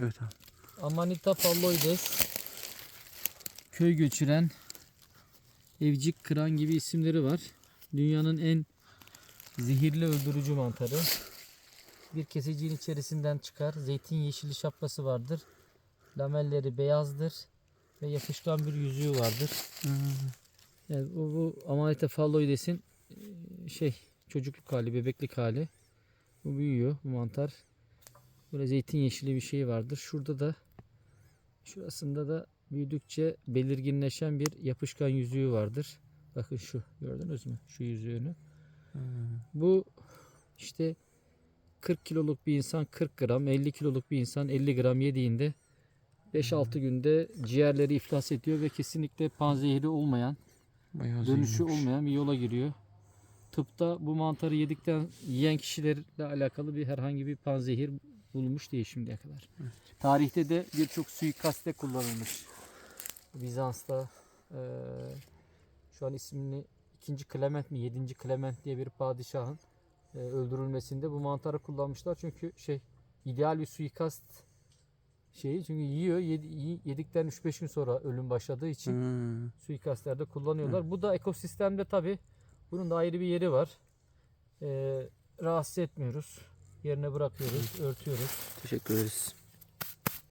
Evet abi. Amanita palloides köy göçüren evcik kıran gibi isimleri var. Dünyanın en zehirli öldürücü mantarı. Bir kesiciğin içerisinden çıkar. Zeytin yeşili şapkası vardır. Lamelleri beyazdır ve yapışkan bir yüzüğü vardır. Yani bu, bu Amanita phalloides'in e, şey çocukluk hali, bebeklik hali. Bu büyüyor bu mantar. Böyle zeytin yeşili bir şey vardır. Şurada da şurasında da büyüdükçe belirginleşen bir yapışkan yüzüğü vardır. Bakın şu gördünüz mü? Şu yüzüğünü. Bu işte 40 kiloluk bir insan 40 gram, 50 kiloluk bir insan 50 gram yediğinde 5-6 günde ciğerleri iflas ediyor ve kesinlikle panzehiri olmayan, Bayağı dönüşü zengin. olmayan bir yola giriyor. Tıpta bu mantarı yedikten yiyen kişilerle alakalı bir herhangi bir panzehir bulunmuş değil şimdiye kadar. Tarihte de birçok suikaste kullanılmış. Bizans'ta eee, şu an ismini 2. Clement mi 7. Clement diye bir padişahın eee, öldürülmesinde bu mantarı kullanmışlar. Çünkü şey ideal bir suikast şeyi çünkü yiyor yedi- yi- yedikten 3-5 gün sonra ölüm başladığı için Hmm. suikastlerde kullanıyorlar. Bu da ekosistemde tabi bunun da ayrı bir yeri var. Ee, rahatsız etmiyoruz. Yerine bırakıyoruz, örtüyoruz. Teşekkür ederiz.